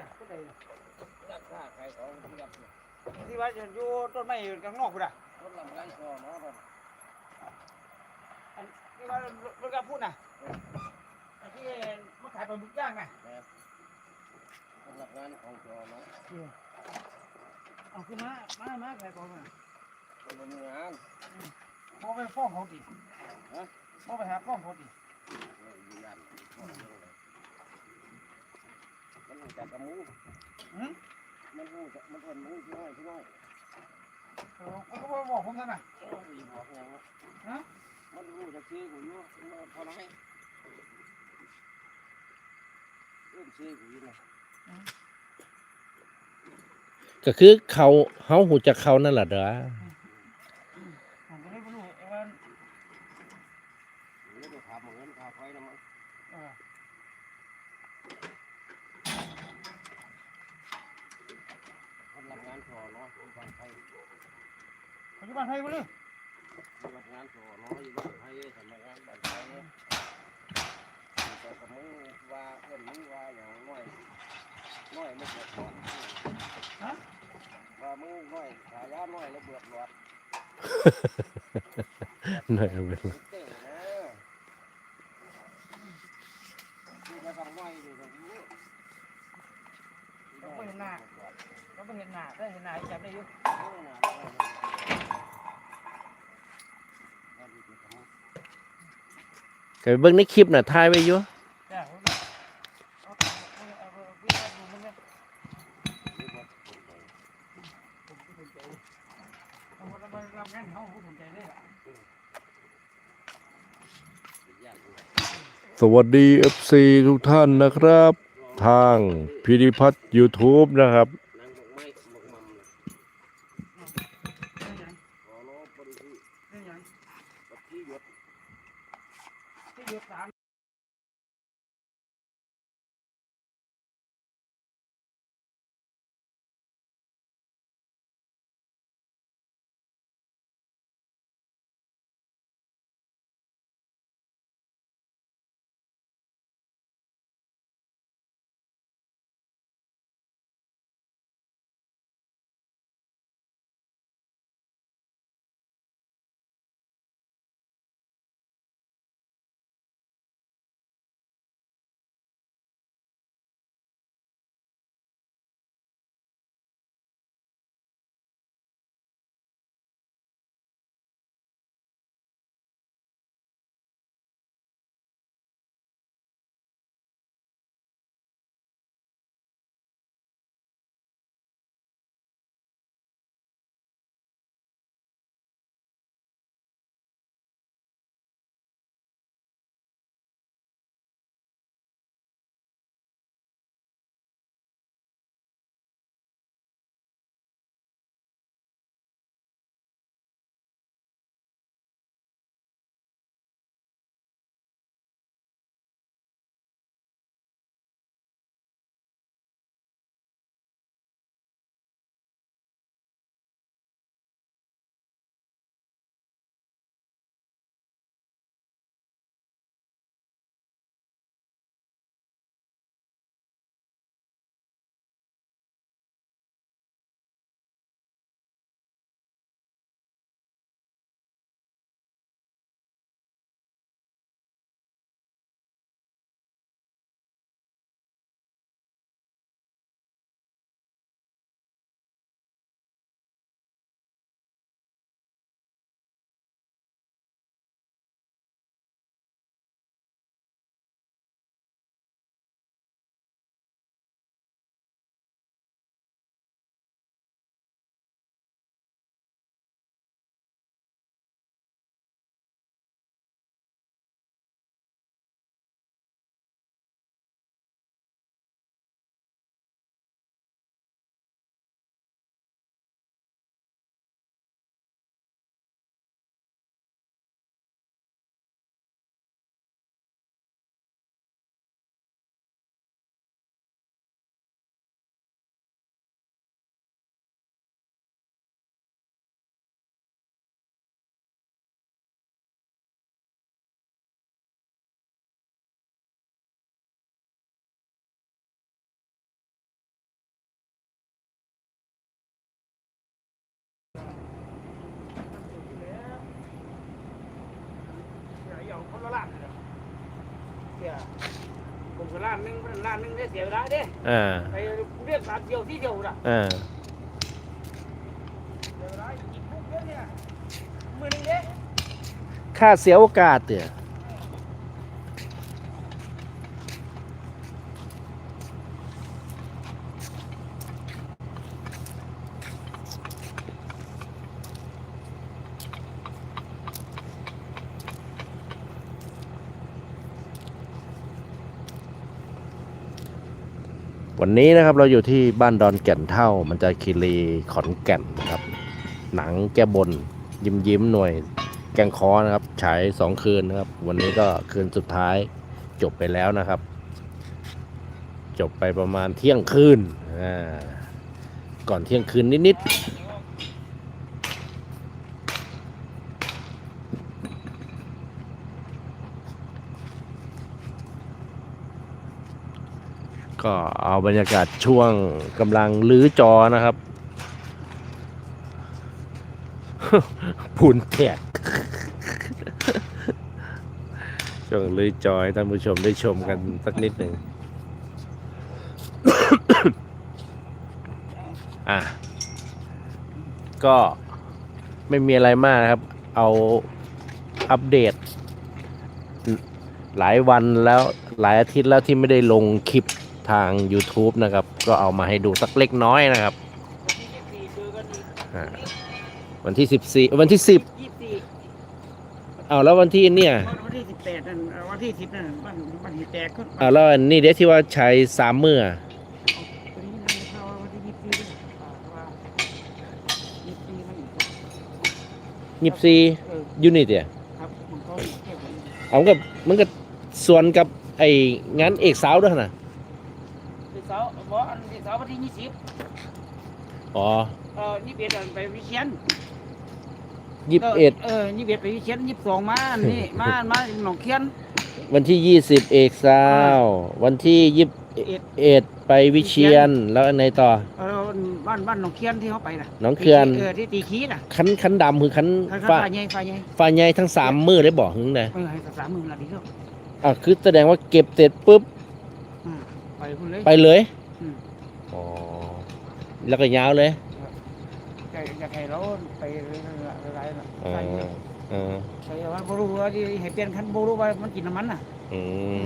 อะผู้ใดอะรักษาใครของที่รับที่ว่าอยู่ต้นไม้ข้างนอกพุ่นอะคนลำไรคอเนาะครับอันที่ว่ารถกระพูดน่ะอันที่มาขายปลาหมึกย่างน่ะคนรับงานของจอเนาะเอาขึ้นมามามาขายของน่ะคนลำงานมองไปฟ้องเขาดิฮะมองไปหาฟ้องเขาดิอยู่ยันมัน จักกับมูหืมมันรู้จักมันเป็นมูที่น้อยที่น้อยเออเขาก็บอกผมนั่นน่ะโอ้ยบอกยังฮะมันรู้จักชื่อกูอยู่พอน้อยเรื่องชื่อกูอยู่นะก็คือเขาเฮาหูจักเขานั่นล่ะเด้อ ผมก็เลยไม่รู้ไอ้ว่า ไม่ได้ถามเงินค่าไฟนะมั้ง เออ คน รับงานจอเนาะคนบ้านไทยปัจจุบันไทยบ่เลยคนรับงานจอเนาะอยู่บ้านไทยสำนักงานบ้านไทยแต่กับมึงว่าเพื่อนมึงว่าอย่างน้อยน้อยไม่เกิดหลอดว่ามึงน้อยขายาน้อยแล้วเบือดหลอดนั่นเอาไปเต้นะนี่ก็ต้องน้อยดูตรงนี้เราไม่เห็นหน้าเราไม่เห็นหน้าได้เห็นหน้าจับได้อยู่ก็ไปเบิ่งในคลิปน่ะถ่ายไว้อยู่จ้าผมเอาเอาเอาเอาวิ่งมาดูมันเลยผมก็สนใจเอาคนมาทำงานเขาผมสนใจเลยอะสวัสดี FC ทุกท่านนะครับ ทางพิธิพัฒน์ YouTube นะครับ ผมก็ล้านหนึงล้านนึงได้เสียเวลาเด้เออไปเรียกสามเดียวที่เดียวละเออาอีอะเนี่ยมือหนึเด้ ค่าเสียโอกาสเนี่ย วันนี้นะครับเราอยู่ที่บ้านดอนแก่นเท่า มันจะคีรีขอนแก่นนะครับ หนังแก้บน ยิ้มยิ้มหน่วย แกงคอนะครับฉายสองคืนนะครับ วันนี้ก็คืนสุดท้ายจบไปแล้วนะครับ จบไปประมาณเที่ยงคืน ก่อนเที่ยงคืนนิดๆ ก็เอาบรรยากาศช่วงกำลังลื้อจอนะครับพูนแตกช่วงลื้อจอให้ท่านผู้ชมได้ชมกันสักนิดหนึ่งอะก็ไม่มีอะไรมากนะครับ เอาอัปเดต หลายวันแล้วหลายอาทิตย์แล้วที่ไม่ได้ลงคลิป ทาง YouTube นะครับ ก็เอามาให้ดูสักเล็กน้อยนะครับวันที่ยี่สิบสี่เจอกันอีกอ่าวันที่14วันที่10ยี่สิบสี่เอาแล้ววันที่เนี่ยวันที่สิบแปดนั่นเอ่อวันที่สิบนั่นวันวันที่แตกก็เอาแล้วอันนี่เดี๋ยวที่ว่าใช้สามมืออะวันนี้มันเข้าวันที่ยี่สิบสี่ด้วยอ่าว่ายี่สิบสี่มันอีกยิบซีเออยูนิตเนี่ยครับมันก็แค่วันนี้เอากับมันก็ส่วนกับไอ้งานเอกสาวด้วยนะที่ เสาร์บอกอันที่เสาร์วันที่ยี่สิบอ๋อเออยี่สิบเอ็ดอันไปวิเชียนยี่สิบเอ็ดเออยี่สิบเอ็ดไปวิเชียนยี่สิบสองมาอันนี่มา มาหนองเคียน วันที่ยี่สิบเอกสาววันที่ยี่สิบเอ็ดเอ็ดไปวิเชียนแล้วอันไหนต่อเออบ้านบ้านหนองเคียนที่เขาไปน่ะหนองเคียนเออที่ตีขี้น่ะคันคันดำคือคันข้างฟ้าฟ้าใหญ่ฟ้าใหญ่ฟ้าใหญ่ทั้งสามมือได้บอกถึงไหนเออให้สามหมื่นละดีเท่าอะคือแสดงว่าเก็บเสร็จปุ๊บอืม ไปคุณเลย ไปเลยอืม อ๋อแล้วก็ยาวเลยอยากอยากให้เราไปเรื่อยๆน่ะอ่าไปอ่าไปว่าบรู้ว่าที่ให้เปลี่ยนคันบรู้ว่ามันกินน้ำมันน่ะ อืม